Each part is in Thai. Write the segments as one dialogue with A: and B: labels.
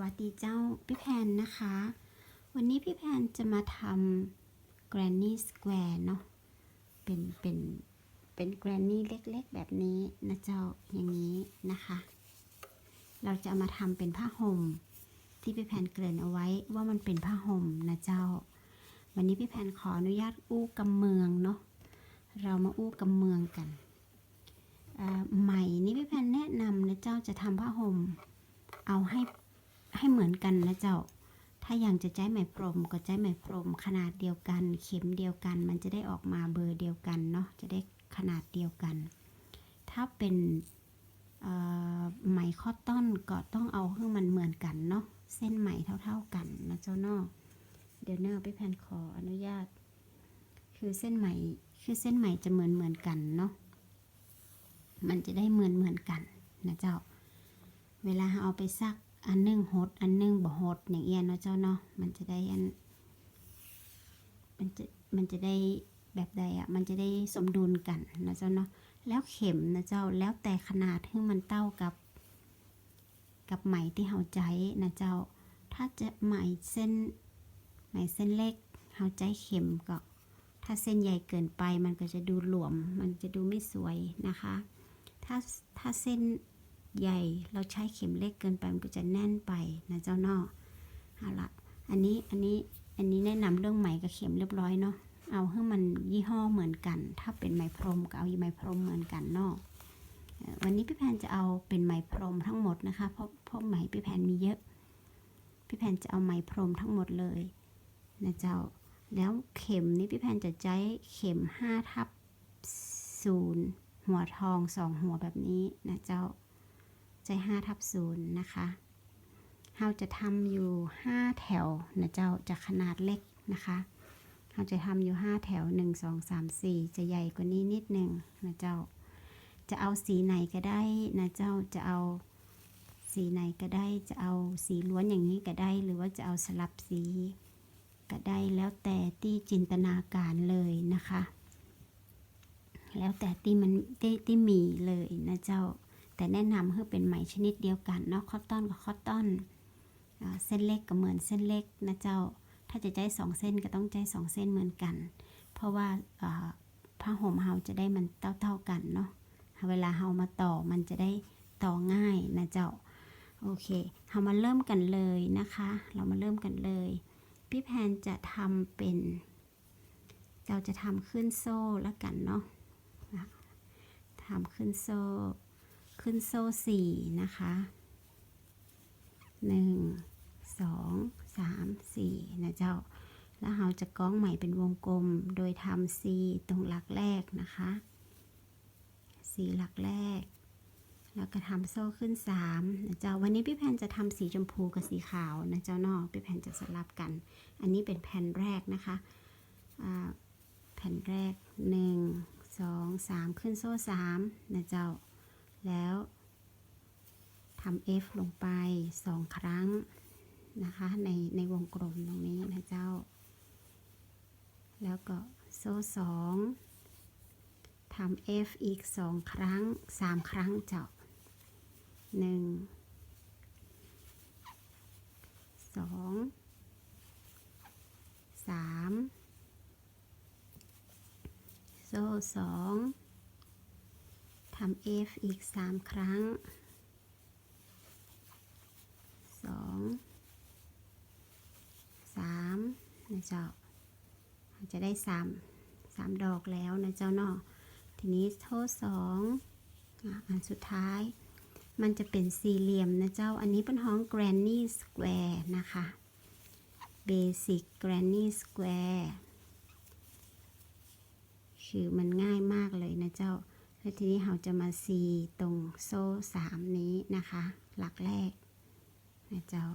A: วัสดีเจ้าพี่แพนนะคะ วันนี้พี่แพนจะมาทำ Granny Square เนาะเป็นเป็นเป็น Granny เล็กๆ แบบนี้นะเจ้าอย่างนี้นะคะ เราจะเอามาทำเป็นผ้าห่มที่พี่แพนเกริ่นเอาไว้ว่ามันเป็นผ้าห่มนะเจ้า วันนี้พี่แพนขออนุญาตอู้กำเมืองเนาะเรามาอู้กำเมืองกันใหม่นี่พี่แพนแนะนำนะเจ้าจะทำผ้าห่มเอาให้ ให้เหมือนกันนะเจ้า ถ้ายังจะใช้ไหมพรมก็ใช้ไหมพรม ขนาดเดียวกัน เข็มเดียวกัน มันจะได้ออกมาเบอร์เดียวกันเนาะ จะได้ขนาดเดียวกัน ถ้าเป็นไหมคอตตอนก็ต้องเอาให้มันเหมือนกันเนาะ เส้นไหมเท่าๆกันนะเจ้าเนาะเดี๋ยวเนอร์พี่แพนขออนุญาต คือเส้นไหม คือเส้นไหมจะเหมือนเหมือนกันเนาะ มันจะได้เหมือนเหมือนกันนะเจ้า เวลาเอาไปซัก อันนึงหด อันนึงบ่หดอย่างเอียนเนาะเจ้าเนาะมันจะได้อันมันจะมันจะได้แบบใดอะ่ะมันจะได้สมดุลกันนะเจ้าเนาะแล้วเข็มนะเจ้าแล้วแต่ขนาดที่มันเต้ากับ กับไหมที่เฮาใจนะเจ้า ถ้าจะไหมเส้นไหมเส้นเล็กเฮาใจเข็มก็ ถ้าเส้นใหญ่เกินไปมันก็จะดูหลวม มันจะดูไม่สวยนะคะ ถ้าถ้าเส้น ใหญ่เราใช้เข็มเล็กเกินไปมันก็จะแน่นไปนะเจ้าเนาะเอาละอันนี้อันนี้อันนี้แนะนำเรื่องไหมกับเข็มเรียบร้อยเนาะเอาให้มันยี่ห้อเหมือนกัน ถ้าเป็นไหมพรมก็เอาไหมพรมเหมือนกันเนาะเอ่อวันนี้พี่แพนจะเอาเป็นไหมพรมทั้งหมดนะคะ เพราะเพราะไหมพี่แพนมีเยอะ พี่แพนจะเอาไหมพรมทั้งหมดเลยนะเจ้า แล้วเข็มนี้พี่แพนจะใช้เข็ม5ทับศูนย์หัวทองสองหัวแบบนี้นะเจ้า ใจ5ทับ0นะคะเราจะทำอยู่ 5 แถวนะเจ้าจะขนาดเล็กนะคะเราจะทำอยู่ 5 แถว 1 2 3 4 จะใหญ่กว่านี้นิดหนึ่งนะเจ้า จะเอาสีไหนก็ได้นะเจ้าจะเอาสีไหนก็ได้จะเอาสีล้วนอย่างนี้ก็ได้ หรือว่าจะเอาสลับสีก็ได้แล้วแต่ที่จินตนาการเลยนะคะ แล้วแต่ที่มันที่ที่มีเลยนะเจ้า แต่แนะนำให้เป็นไหมชนิดเดียวกันเนาะคอตตอนกับคอตตอนเส้นเล็กก็เหมือนเส้นเล็กนะเจ้า ถ้าจะใช้สองเส้นก็ต้องใช้สองเส้นเหมือนกัน เพราะว่าผ้าห่มเฮาจะได้มันเท่าๆกันเนาะเวลาเฮามาต่อมันจะได้ต่อง่ายนะเจ้าโอเคเฮามาเริ่มกันเลยนะคะ เรามาเริ่มกันเลย พี่แพนจะทำเป็น เราจะทำขึ้นโซ่แล้วกันเนาะทำขึ้นโซ่ ขึ้นโซ่สี่นะคะหนึ่งสองสามสี่นะเจ้า แล้วเราจะก้องใหม่เป็นวงกลมโดยทำ C ตรงหลักแรกนะคะ C หลักแรก แล้วก็ทำโซ่ขึ้น3นะเจ้าวันนี้พี่แพนจะทำสีชมพูกับสีขาวนะเจ้านอกพี่แพนจะสลับกัน อันนี้เป็นแผ่นแรกนะคะแผ่นแรก 1 2 3 ขึ้นโซ่3นะเจ้า แล้วทำ F ลงไปสองครั้งนะคะ ในในวงกลมตรงนี้นะเจ้า แล้วก็โซ่สองทำ F อีกสองครั้งสามครั้งเจ้าหนึ่งสองสามโซ่สอง ทำ F อีกสามครั้งสองสามนะเจ้า จะได้สามสามดอกแล้วนะเจ้าเนาะทีนี้โทษสองอันสุดท้าย มันจะเป็นสี่เหลี่ยมนะเจ้า อันนี้เป็นห้อง Granny Square นะคะ Basic Granny Square คือมันง่ายมากเลยนะเจ้า แล้วทีนี้เราจะมาซีตรงโซ่สามนี้นะคะ หลักแรกนะเจ้า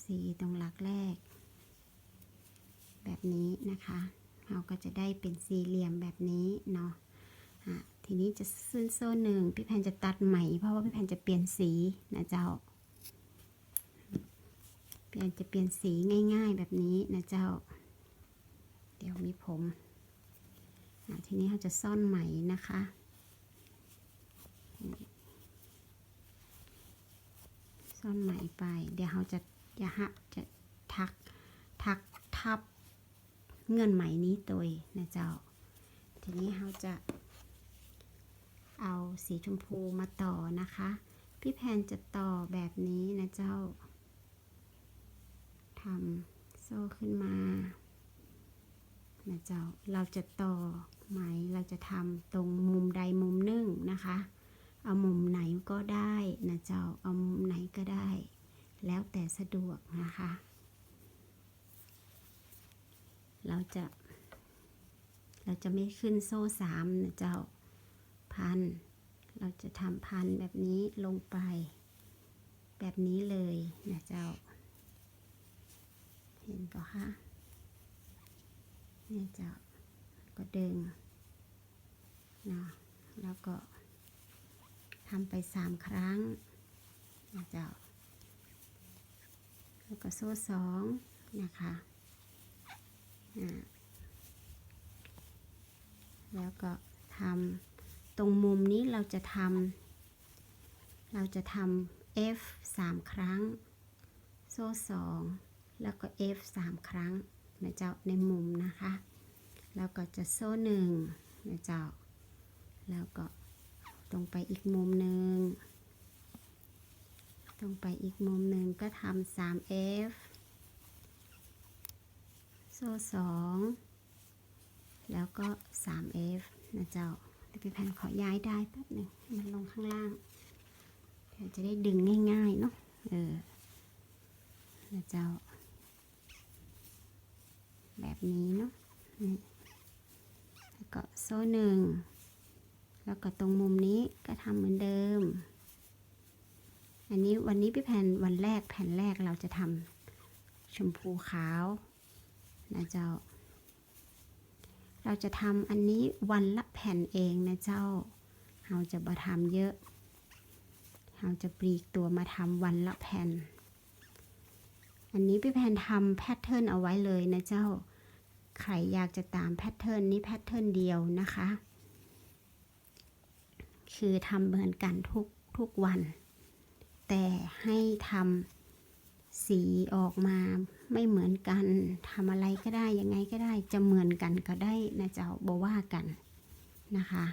A: สีตรงหลักแรก แบบนี้นะคะ เราก็จะได้เป็นสี่เหลี่ยมแบบนี้เนาะทีนี้จะขึ้นโซ่หนึ่งพี่แพนจะตัดใหม่เพราะว่าพี่แพนจะเปลี่ยนสีนะเจ้าพี่แพนจะเปลี่ยนสีง่าย ๆแบบนี้นะเจ้า เดี๋ยวมีผมทีนี้เราจะซ่อนไหมนะคะซ่อนไหมไป เดี๋ยวเราจะจะหะจะทักทักทับเงื่อนไหมนี้ตัวนะเจ้า ทีนี้เราจะเอาสีชมพูมาต่อนะคะ พี่แพนจะต่อแบบนี้นะเจ้าทำโซ่ขึ้นมา นะเจ้า เราจะต่อไหม เราจะทำตรงมุมใดมุมหนึ่งนะคะ เอามุมไหนก็ได้นะเจ้า เอามุมไหนก็ได้ แล้วแต่สะดวกนะคะ เราจะ เราจะไม่ขึ้นโซ่สามนะเจ้า พัน เราจะทำพันแบบนี้ลงไป แบบนี้เลยนะเจ้า เห็นก็คะ นี่ยจ้าก็ดึงนะแล้วก็ทำไปสามครั้งนะเจ้าแล้วก็โซ่สองนะคะอ่าแล้วก็ทำตรงมุมนี้เราจะทำเราจะทำ F สามครั้ง โซ่สองแล้วก็ F สามครั้ง นะเจ้าในมุมนะคะ แล้วก็จะโซ่หนึ่งนะเจ้า แล้วก็ตรงไปอีกมุมหนึ่งตรงไปอีกมุมหนึ่งก็ทำสาม F โซ่สองแล้วก็ 3F นะเจ้าเดี๋ยวพี่แพนขอย้ายได้แป๊บหนึ่งมันลงข้างล่างเดี๋ยวจะได้ดึงง่ายๆเนาะเออนะเจ้า แบบนี้เนาะนี่แล้วก็โซ่หนึ่งแล้วก็ตรงมุมนี้ก็ทำเหมือนเดิม อันนี้วันนี้พี่แพนวันแรกแผ่นแรกเราจะทำชมพูขาวนะเจ้า เราจะทำอันนี้วันละแผ่นเองนะเจ้า เราจะมาทำเยอะ เราจะปลีกตัวมาทำวันละแผ่น อันนี้พี่แพนทำแพทเทิร์นเอาไว้เลยนะเจ้า ใครอยากจะตามแพทเทิร์นนี้แพทเทิร์นเดียวนะคะ คือทำเหมือนกันทุกทุกวัน แต่ให้ทำสีออกมาไม่เหมือนกันทำอะไรก็ได้ยังไงก็ได้จะเหมือนกันก็ได้นะเจ้าบอว่ากันนะคะ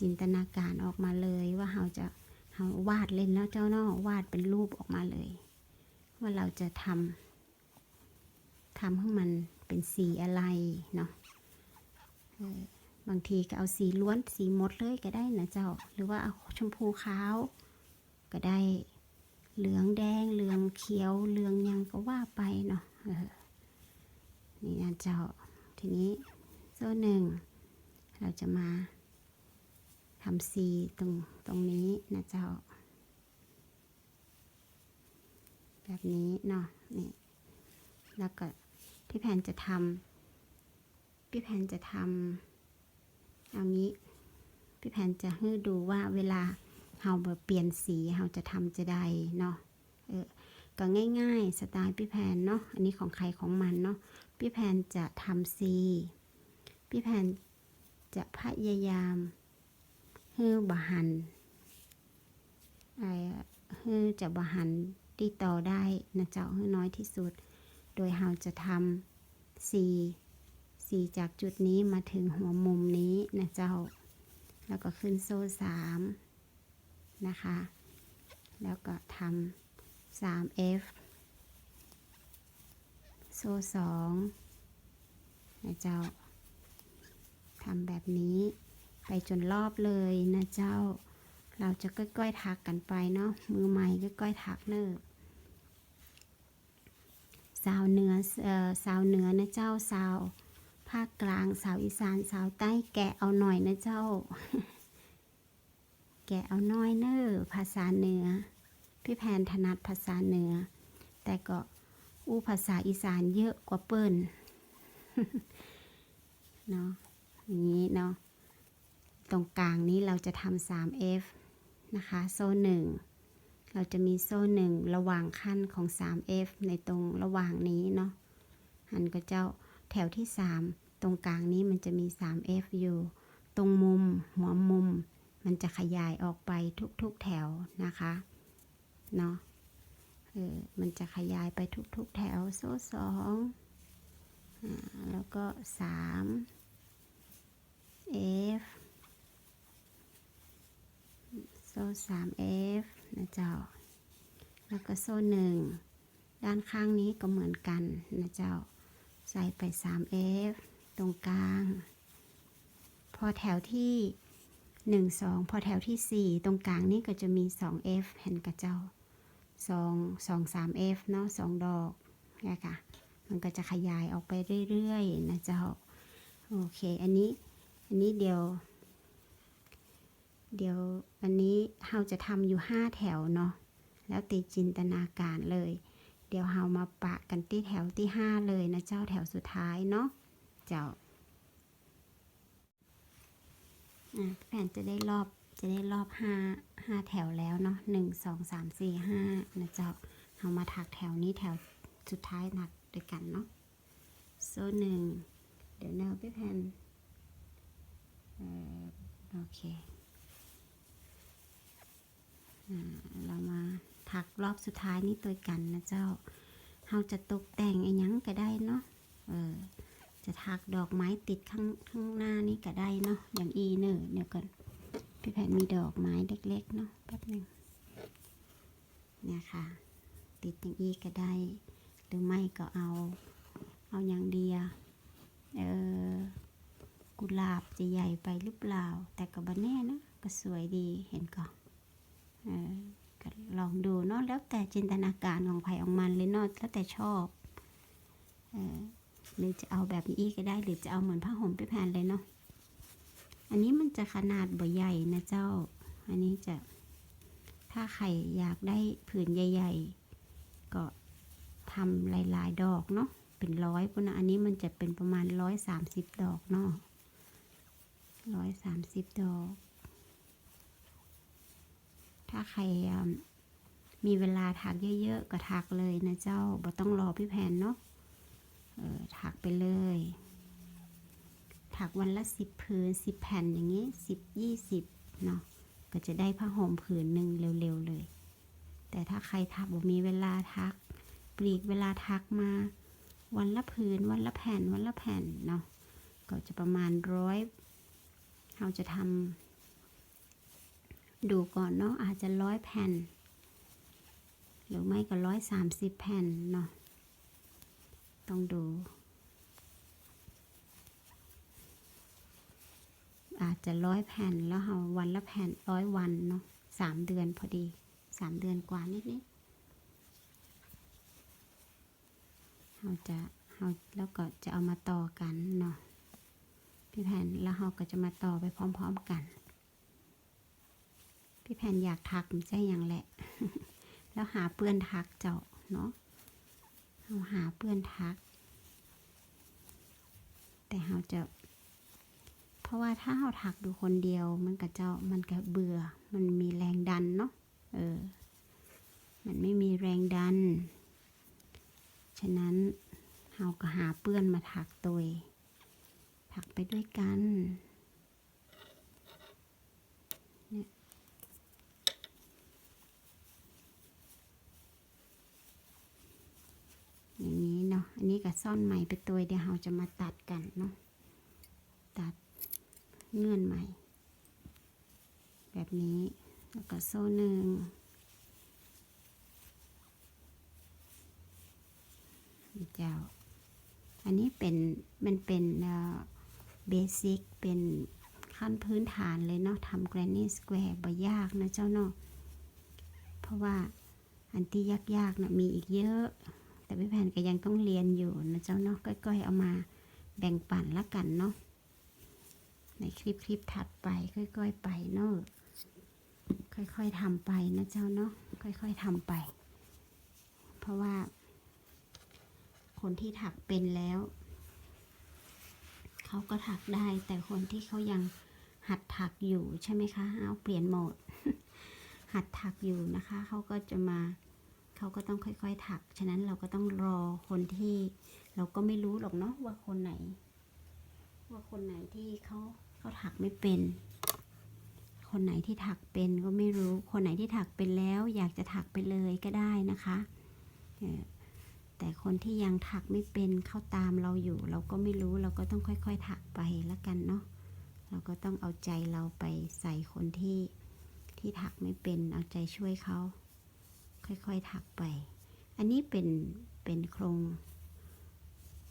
A: จินตนาการออกมาเลยว่าเราจะเราวาดเล่นแล้วเจ้าเนาะวาดเป็นรูปออกมาเลย ว่าเราจะทำทำให้มันเป็นสีอะไรเนาะบางทีก็เอาสีล้วนสีมดเลยก็ได้นะเจ้า หรือว่าเอาชมพูขาว ก็ได้เหลืองแดงเหลืองเขียวเหลืองยังก็ว่าไปเนาะนี่นะเจ้าทีนี้โซ่หนึ่งเราจะมาทำสีตรงตรงนี้นะเจ้า แบบนี้เนาะนี่แล้วก็พี่แพนจะทำพี่แพนจะทำเอางี้ พี่แพนจะให้ดูว่าเวลาเราเปลี่ยนสีเราจะทำจะได้เนาะเออก็ง่าย ๆ สไตล์พี่แพนเนาะอันนี้ของใครของมันเนาะพี่แพนจะทำสีพี่แพนจะพยายามฮือบะหันไอ้ฮือจะบะหัน ติดต่อได้นะเจ้าให้น้อยที่สุด โดยเราจะทำสีสีจากจุดนี้มาถึงหัวมุมนี้นะเจ้า แล้วก็ขึ้นโซ่สามนะคะ แล้วก็ทำ 3F โซ่สองนะเจ้าทำแบบนี้ไปจนรอบเลยนะเจ้า เราจะก้อยๆถักกันไปเนาะมือใหม่ก้อยๆถักเนอะสาวเหนือเอ่อสาวเหนือนะเจ้าสาวภาคกลางสาวอีสานสาวใต้แกะเอาหน่อยนะเจ้า แกะเอาน้อยเนอภาษาเหนือ พี่แพนถนัดภาษาเหนือ แต่ก็อู้ภาษาอีสานเยอะกว่าเปิ้นเนาะอย่างนี้เนาะตรงกลางนี้เราจะทำ 3F นะคะ โซ่หนึ่งเราจะมีโซ่หนึ่งระหว่างขั้นของ 3F ในตรงระหว่างนี้เนาะหันก็เจ้าแถวที่ 3 ตรงกลางนี้มันจะมี 3F อยู่ ตรงมุมหัวมุม มันจะขยายออกไปทุกๆแถวนะคะเนาะเออมันจะขยายไปทุกๆแถวโซ่สองแล้วก็สาม F โซ่สาม F นะเจ้า แล้วก็โซ่หนึ่งด้านข้างนี้ก็เหมือนกันนะเจ้า ใส่ไป 3F ตรงกลาง พอแถวที่ 1 2 พอแถวที่ 4 ตรงกลางนี่ก็จะมี 2F เห็นกับเจ้า 2 2 3F เนาะ2ดอกนะคะมันก็จะขยายออกไปเรื่อย ๆ นะเจ้า โอเค อันนี้ อันนี้เดี๋ยว เดี๋ยวอันนี้เราจะทำอยู่5แถวเนาะ แล้วตีจินตนาการเลย เดี๋ยวเรามาปะกันที่แถวที่5เลยนะเจ้าแถวสุดท้ายเนาะ เจ้าแผ่นจะได้รอบจะได้รอบห้าห้าแถวแล้วเนาะหนึ่งสองสามสี่ห้านะเจ้าเรามาถักแถวนี้แถวสุดท้ายถักด้วยกันเนาะโซ่หนึ่งเดี๋ยวแนวพี่แผ่นโอเค เรามาถักรอบสุดท้ายนี้ตัวกันนะเจ้าเราจะตกแต่งไอ้ยังก็ได้เนาะเออจะถักดอกไม้ติดข้างข้างหน้านี่ก็ได้เนาะอย่างอีเนอเดี๋ยวก่อนพี่แผ่นมีดอกไม้เล็ก ๆ เนาะแป๊บหนึ่งเนี่ยค่ะ ติดอย่างอีก็ได้ หรือไม่ก็เอา เอาอย่างเดียเออกุหลาบจะใหญ่ไปหรือเปล่า แต่ก็บันแน่นะก็สวยดีเห็นก่อน ลองดูเนาะแล้วแต่จินตนาการของไผ่ของมันเลยเนาะแล้วแต่ชอบเออหรือจะเอาแบบนี้ก็ได้หรือจะเอาเหมือนผ้าห่มพี่แผ่นเลยเนาะอันนี้มันจะขนาดบ่ใหญ่นะเจ้า อันนี้จะถ้าใครอยากได้ผืนใหญ่ ๆ ก็ทำหลายๆดอกเนาะเป็นร้อยปุ่นนะอันนี้มันจะเป็นประมาณร้อยสามสิบดอกเนาะร้อยสามสิบดอก ถ้าใครมีเวลาถักเยอะๆ ก็ถักเลยนะเจ้าบ่ต้องรอพี่แผนเนาะเออถักไปเลย ถักวันละสิบผืนสิบแผ่นอย่างนี้สิบยี่สิบเนาะก็จะได้ผ้าห่มผืนหนึ่งเร็วๆเลย แต่ถ้าใครถักบ่มีเวลาทัก ปลีกเวลาทักมา วันละผืนวันละแผ่นวันละแผ่นเนาะก็จะประมาณร้อยเราจะทำ ดูก่อนเนาะอาจจะร้อยแผ่น หรือไม่ก็ร้อยสามสิบแผ่นเนาะต้องดู อาจจะร้อยแผ่นแล้วเอาวันละแผ่นร้อยวันเนาะสามเดือนพอดีสามเดือนกว่านิดนิดเราจะเราแล้วก็จะเอามาต่อกันเนาะพี่แผ่นแล้วเราก็จะมาต่อไปพร้อม ๆ กัน พี่แผ่นอยากทักมันใช่ย่างแหละ แล้วหาเปื้อนทักเจาะเนาะเราหาเปื้อนทัก แต่เราจะ เพราะว่าถ้าเราถักดูคนเดียว มันก็จะมันก็เบื่อ มันมีแรงดันเนาะเออ มันไม่มีแรงดัน ฉะนั้นเราก็หาเปื้อนมาถักตัวเองถักไปด้วยกันเนี่ยอย่างนี้เนาะ อันนี้ก็ซ่อนไหม่ไปตัวเดี๋ยวเราจะมาตัดกันเนาะตัดเงื่อนใหม่ แบบนี้แล้วก็โซ่หนึ่งเจ้า อันนี้เป็นมันเป็นเบสิกเป็นขั้นพื้นฐานเลยเนาะทำ Granny Square บ่ยากนะเจ้าเนาะเพราะว่าอันที่ยากๆนะมีอีกเยอะ แต่พี่แผ่นก็ยังต้องเรียนอยู่นะเจ้าเนาะก้อยๆเอามาแบ่งปันละกันเนาะในคลิปคลิปถัดไปค่อย ๆ ไปเนาะค่อย ๆทำไปนะเจ้าเนาะค่อย ๆทำไป เพราะว่า คนที่ถักเป็นแล้ว เขาก็ถักได้ แต่คนที่เขายังหัดถักอยู่ใช่ไหมคะ เอาเปลี่ยนโหมด หัดถักอยู่นะคะ เขาก็จะมา เขาก็ต้องค่อยๆถัก ฉะนั้นเราก็ต้องรอคนที่เราก็ไม่รู้หรอกเนาะว่าคนไหน ว่าคนไหนที่เขาเขาถักไม่เป็น คนไหนที่ถักเป็นก็ไม่รู้ คนไหนที่ถักเป็นแล้ว อยากจะถักไปเลยก็ได้นะคะแต่คนที่ยังถักไม่เป็นเข้าตามเราอยู่ เราก็ไม่รู้เราก็ต้องค่อย ๆ ถักไปล้วกันเนาะเราก็ต้องเอาใจเราไปใส่คนที่ที่ถักไม่เป็นเอาใจช่วยเขา ค่อยๆถักไป อันนี้เป็นเป็นโครง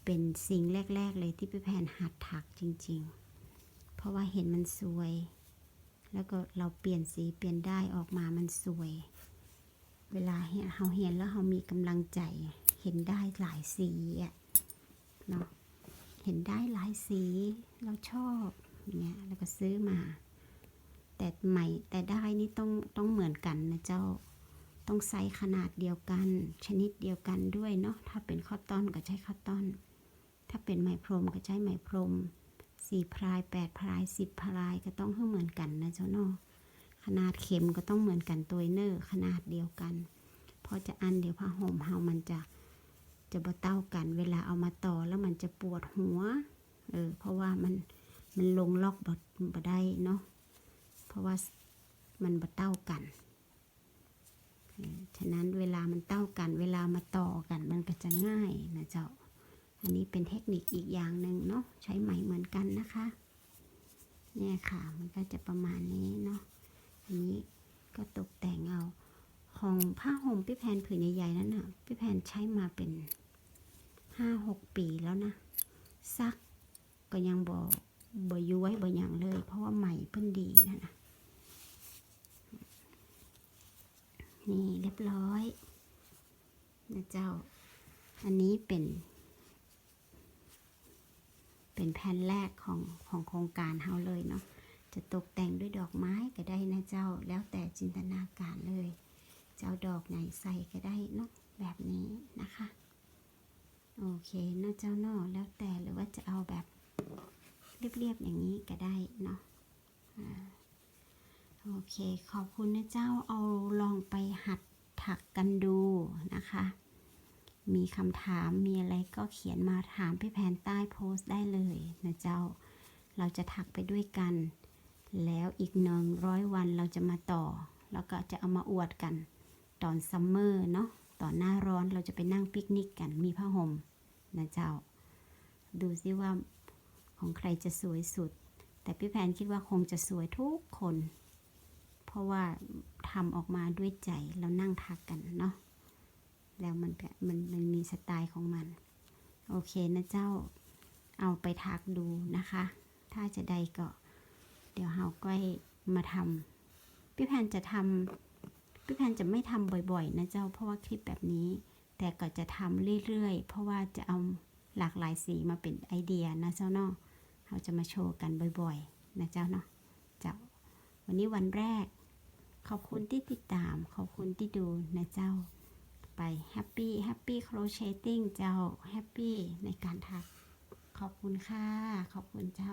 A: เป็นสิ่งแรก ๆ เลยที่พี่แพนหัดถักจริง ๆ เพราะว่าเห็นมันสวย แล้วก็เราเปลี่ยนสีเปลี่ยนได้ออกมามันสวย เวลาเห็นเราเห็นแล้วเรามีกำลังใจ เห็นได้หลายสีอะเนาะเห็นได้หลายสีเราชอบเงี้ยแล้วก็ซื้อมา แต่ใหม่แต่ได้นี่ต้องต้องเหมือนกันนะเจ้า ต้องไซส์ขนาดเดียวกัน ชนิดเดียวกันด้วยเนาะถ้าเป็นข้าวต้อนก็ใช้ข้าวต้อน ถ้าเป็นไหมพรมก็ใช้ไหมพรมสี่พรายแปดพรายสิบพรายก็ต้องให้เหมือนกันนะเจ้าเนาะขนาดเข็มก็ต้องเหมือนกันตัวเนอร์ขนาดเดียวกันเพราะจะอันเดียวผ้าห่มเฮามันจะจะบ่เต้ากัน เวลาเอามาต่อแล้วมันจะปวดหัวเออเพราะว่ามันมันลงล็อกบ่บ่ได้เนาะเพราะว่ามันบ่เต้ากัน ฉะนั้นเวลามันเต้ากัน เวลามาต่อกันมันก็จะง่ายนะเจ้า อันนี้เป็นเทคนิคอีกอย่างหนึ่งเนาะใช้ไหมเหมือนกันนะคะ เนี่ยค่ะมันก็จะประมาณนี้เนาะอันนี้ก็ตกแต่งเอาของผ้าห่มพี่แพนผืนใหญ่ๆนั้นน่ะพี่แพนใช้มาเป็นห้าหกปีแล้วนะซักก็ยังบอบย้วยบออย่างเลย เพราะว่าใหม่เพิ่นดีนะนะ นี่เรียบร้อยนะเจ้า อันนี้เป็น เป็นแผ่นแรกของของโครงการเฮาเลยเนาะ จะตกแต่งด้วยดอกไม้ก็ได้นะเจ้า แล้วแต่จินตนาการเลย เจะเอาดอกไหนใส่ก็ได้เนาะแบบนี้นะคะ โอเคนะเจ้าเนาะแล้วแต่หรือว่าจะเอาแบบเรียบๆอย่างนี้ก็ได้เนาะอ่า โอเคขอบคุณนะเจ้าเอาลองไปหัดถักกันดูนะคะ มีคำถามมีอะไรก็เขียนมาถามพี่แพนใต้โพสต์ได้เลยนะเจ้า เราจะถักไปด้วยกัน แล้วอีกหนึ่งร้อยวันเราจะมาต่อ แล้วก็จะเอามาอวดกัน ตอนซัมเมอร์เนาะตอนหน้าร้อนเราจะไปนั่งปิกนิกกันมีผ้าห่มนะเจ้า ดูซิว่าของใครจะสวยสุด แต่พี่แพนคิดว่าคงจะสวยทุกคน ราะว่าทำออกมาด้วยใจแล้วนั่งทักกันเนาะแล้วมันมันมันมีสไตล์ของมัน โอเคนะเจ้าเอาไปทักดูนะคะ ถ้าจะได้ก็เดี๋ยวเฮาก็มาทำพี่แพนจะทำพี่แพนจะไม่ทำบ่อยๆ นะเจ้าเพราะว่าคลิปแบบนี้ แต่ก็จะทำเรื่อยๆ เพราะว่าจะเอาหลากหลายสีมาเป็นไอเดียนะเจ้าเนาะเราจะมาโชว์กันบ่อยๆ นะเจ้าเนาะเจ้าวันนี้วันแรก ขอบคุณที่ติดตาม ขอบคุณที่ดูนะเจ้า ไปแฮปปี้แฮปปี้โครเชตติ้งเจ้าแฮปปี้ในการถัก ขอบคุณค่ะ ขอบคุณเจ้า